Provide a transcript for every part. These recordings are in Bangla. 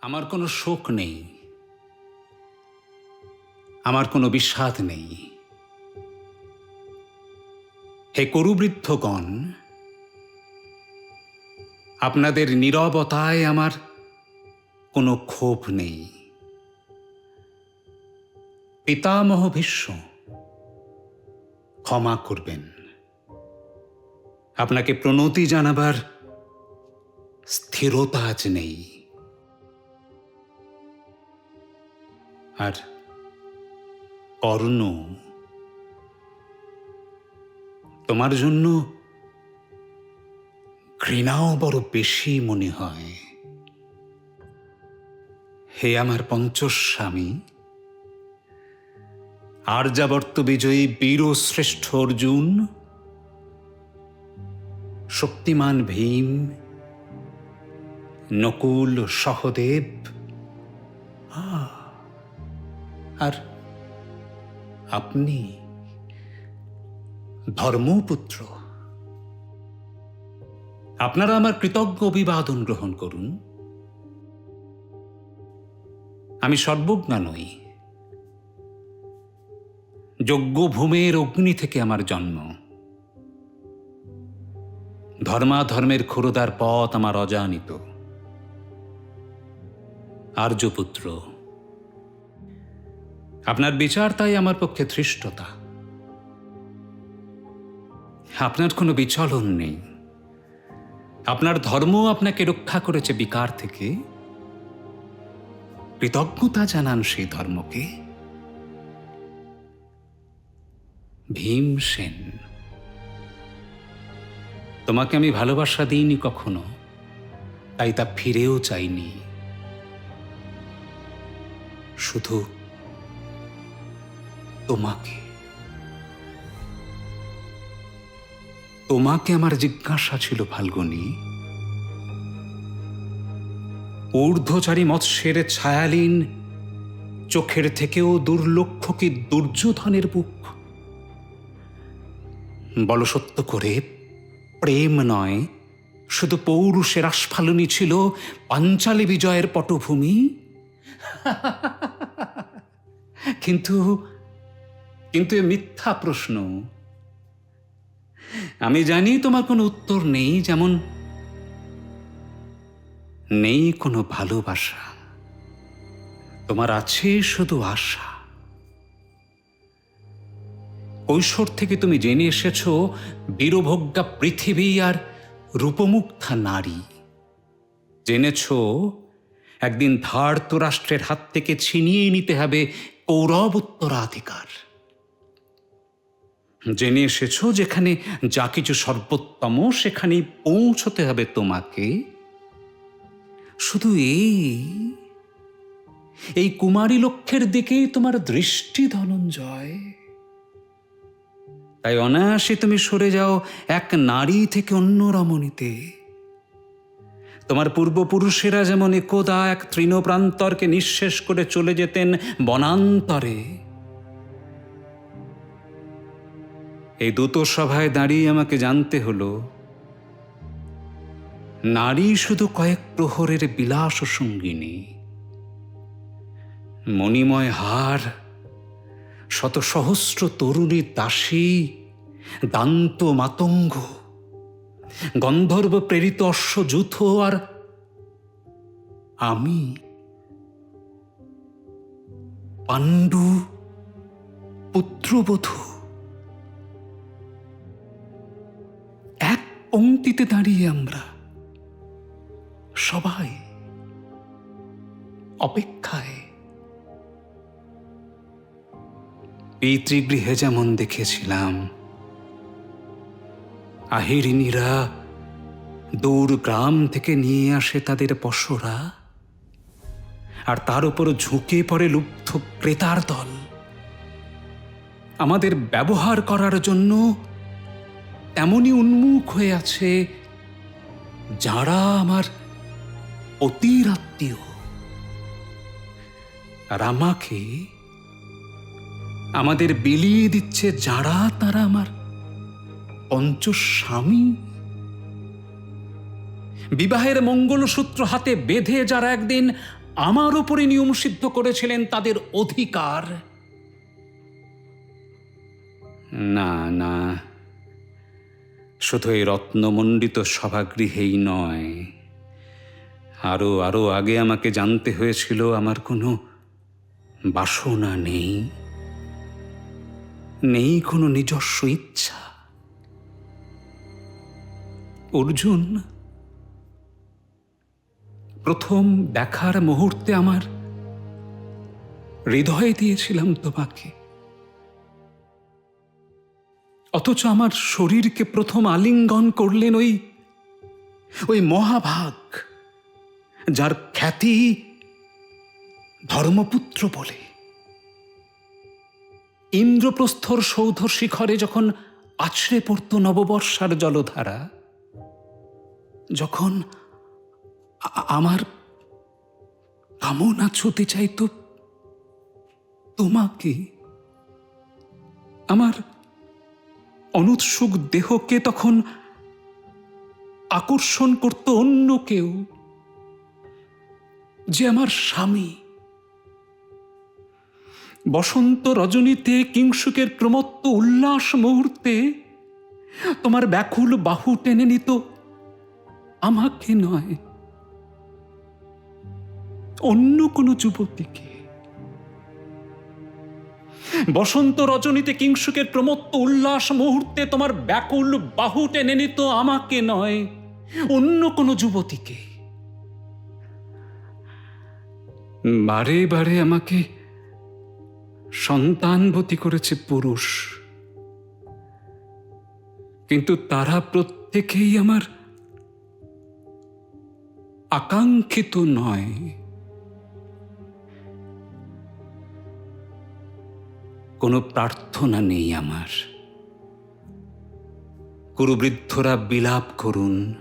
আমার কোনো শোক নেই। আমার কোনো বিষাদ নেই। হে করুবৃদ্ধগণ, আপনাদের নীরবতায় আমার কোনো ক্ষোভ নেই। পিতামহ ভীষ্ম, ক্ষমা করবেন। আপনাকে প্রণতি জানাবার স্থিরতা আজ নেই। আর অর্ণ তোমার জন্য ঘৃণাও বড় বেশি মনে হয়। হে আমার পঞ্চস্বামী আর্যাবর্ত বিজয়ী বীর শ্রেষ্ঠ অর্জুন, শক্তিমান ভীম, নকুল সহদেব আর আপনি ধর্মপুত্র। আপনারা আমার কৃতজ্ঞ অভিবাদন গ্রহণ করুন। আমি সর্বজ্ঞা নই। যজ্ঞ ভূমের অগ্নি থেকে আমার জন্ম। ধর্মাধর্মের ক্ষুরদার পথ আমার অজানিত। আর্যপুত্র। আপনার বিচার তাই আমার পক্ষে ধৃষ্টতা। আপনার কোনো বিচলন নেই। আপনার ধর্ম আপনাকে রক্ষা করেছে বিকার থেকে। কৃতজ্ঞতা জানান সেই ধর্মকে। ভীমসেন তোমাকে আমি ভালোবাসা দিইনি কখনো, তাই তা ফিরেও চাইনি। শুধু তোমাকে। তোমাকে আমার জিজ্ঞাসা ছিল, ফাল্গুনি। ঊর্ধ্বচারী মৎস্যের ছায়ালীন, চোখের থেকেও দুর্লক্ষ কি দুর্যোধনের বুক? বল সত্য করে, প্রেম নয়, শুধু পৌরুষের আস্ফালনী ছিল পাঞ্চালী বিজয়ের পটভূমি? কিন্তু কিন্তু এ মিথ্যা প্রশ্ন। আমি জানি তোমার কোনো উত্তর নেই, যেমন নেই কোনো ভালোবাসা। তোমার আছে শুধু আশা। কৈশোর থেকে তুমি জেনে এসেছ, বীরভোগ্যা পৃথিবী আর রূপমুগ্ধা নারী। জেনেছ, একদিন ধার্ত রাষ্ট্রের হাত থেকে ছিনিয়ে নিতে হবে কৌরব উত্তরাধিকার। জেনে এসেছ যেখানে যা কিছু সর্বোত্তম সেখানে পৌঁছতে হবে তোমাকে? শুধু এই এই কুমারী লক্ষ্যের দিকেই তোমার দৃষ্টি ধনঞ্জয়। তাই অনায়াসে তুমি সরে যাও এক নারী থেকে অন্য রমণীতে। তোমার পূর্বপুরুষেরা যেমন একদা এক তৃণপ্রান্তরকে নিঃশেষ করে চলে যেতেন বনান্তরে। এই দূত সভায় দাঁড়িয়ে আমাকে জানতে হলো, নারী শুধু কয়েক প্রহরের বিলাস সঙ্গিনী। মণিময় হার, শত সহস্র তরুণী দাসী, দান্ত মাতঙ্গ, গন্ধর্ব প্রেরিত অশ্বযুথ আর আমি পাণ্ডু পুত্রবধূ। পংক্তিতে দাঁড়িয়ে আমরা সবাই অপেক্ষায়। পিতৃগৃহে যেমন দেখেছিলাম, আহিরিনীরা দূর গ্রাম থেকে নিয়ে আসে তাদের পশরা, আর তার উপর ঝুঁকে পড়ে লুব্ধ ক্রেতার দল। আমাদের ব্যবহার করার জন্য এমনই উন্মুখ হয়ে আছে যারা আমার অতির আত্মীয়। আর আমাকে আমাদের বিলিয়ে দিচ্ছে যারা তারা আমার পঞ্চস্বামী। বিবাহের মঙ্গলসূত্র হাতে বেঁধে যারা একদিন আমার উপরে নিয়ম সিদ্ধ করেছিলেন তাদের অধিকার। না না। শুধু এই রত্নমণ্ডিত সভাগৃহেই নয়। আরও আরও আগে আমাকে জানতে হয়েছিল আমার কোনো বাসনা নেই। নেই কোনো নিজস্ব ইচ্ছা। অর্জুন, প্রথম দেখার মুহূর্তে আমার হৃদয়ে দিয়েছিলাম তোমাকে। অথচ আমার শরীরকে প্রথম আলিঙ্গন করলেন ওই ওই মহাভাগ, যার খ্যাতি ধর্মপুত্র বলে। ইন্দ্রপ্রস্থর সৌধ শিখরে যখন আছড়ে পড়ত নববর্ষার জলধারা, যখন আমার কামনা ছুতে চাইত তোমাকে, আমার অনুৎসুক দেহকে তখন আকর্ষণ করত অন্য কেউ। যে আমার স্বামী। বসন্ত রজনীতে কিংসুকের প্রমত্ত উল্লাস মুহূর্তে তোমার ব্যাকুল বাহু টেনে নিত, আমাকে নয়। অন্য কোনো যুবতীকে। বসন্ত রজনীতে কিংসুকের প্রমত্ত উল্লাস মুহূর্তে তোমার ব্যাকুল বাহু টেনে নিত আমাকে নয়, অন্য কোনো যুবতীকে। বারে বারে আমাকে সন্তানবতী করেছে পুরুষ। কিন্তু তারা প্রত্যেকেই আমার আকাঙ্ক্ষিত নয়। কোনো প্রার্থনা নেই আমার। কুরুবৃদ্ধরা বিলাপ করুন।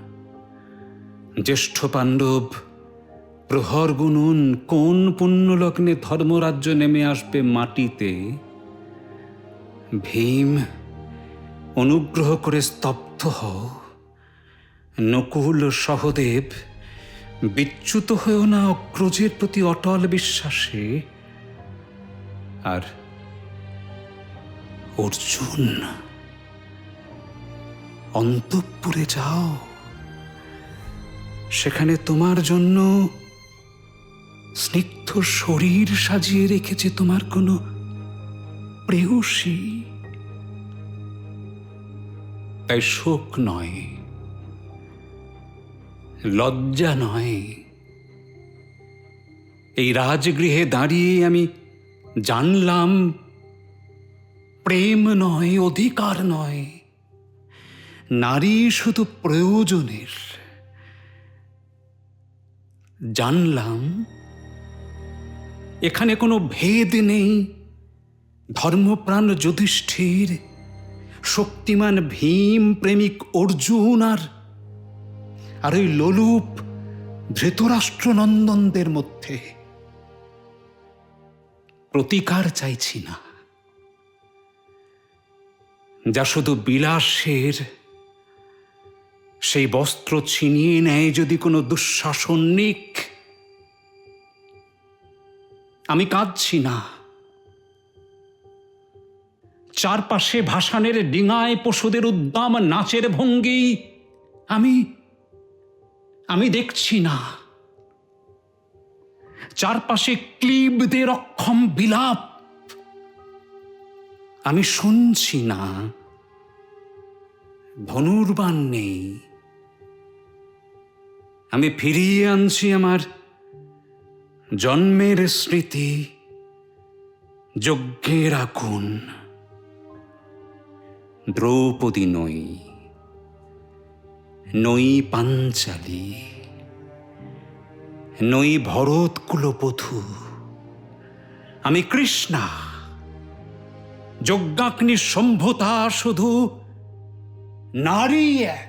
জ্যেষ্ঠ পাণ্ডব, প্রহর গুনুন কোন পুণ্যলগ্নে ধর্মরাজ্য নেমে আসবে মাটিতে? ভীম, অনুগ্রহ করে স্তব্ধ হও। নকুল সহদেব, বিচ্যুত হয়েও না অগ্রজের প্রতি অটল বিশ্বাসে। আর অর্জুন, অন্তঃপুরে যাও। সেখানে তোমার জন্য স্নিগ্ধ শরীর সাজিয়ে রেখেছে তোমার কোনো প্রেয়সী। তাই শোক নয়, লজ্জা নয়। এই রাজগৃহে দাঁড়িয়ে আমি জানলাম প্রেম নয়, অধিকার নয়। নারী শুধু প্রয়োজনের। জানলাম, এখানে কোনো ভেদ নেই। ধর্মপ্রাণ যুধিষ্ঠির, শক্তিমান ভীম প্রেমিক অর্জুন আর আর ওই লোলুপ ধৃতরাষ্ট্রনন্দনদের মধ্যে। প্রতিকার চাইছি না। যা শুধু বিলাসের। সেই বস্ত্র ছিনিয়ে নেয় যদি কোনো দুঃশাসনিক। আমি কাঁদছি না। চারপাশে ভাসানের ডিঙায় পশুদের উদ্দাম নাচের ভঙ্গি। আমি আমি দেখছি না। চারপাশে ক্লিবদের অক্ষম বিলাপ। আমি শুনছি না। ধনুর্বাণ নেই। আমি ফিরিয়ে আনছি আমার জন্মের স্মৃতি, যজ্ঞের আগুন। দ্রৌপদী নই নই পাঞ্চালী, নই ভরত কুলবধূ। আমি কৃষ্ণা যজ্ঞাগ্নি সম্ভতা শুধু নারী এক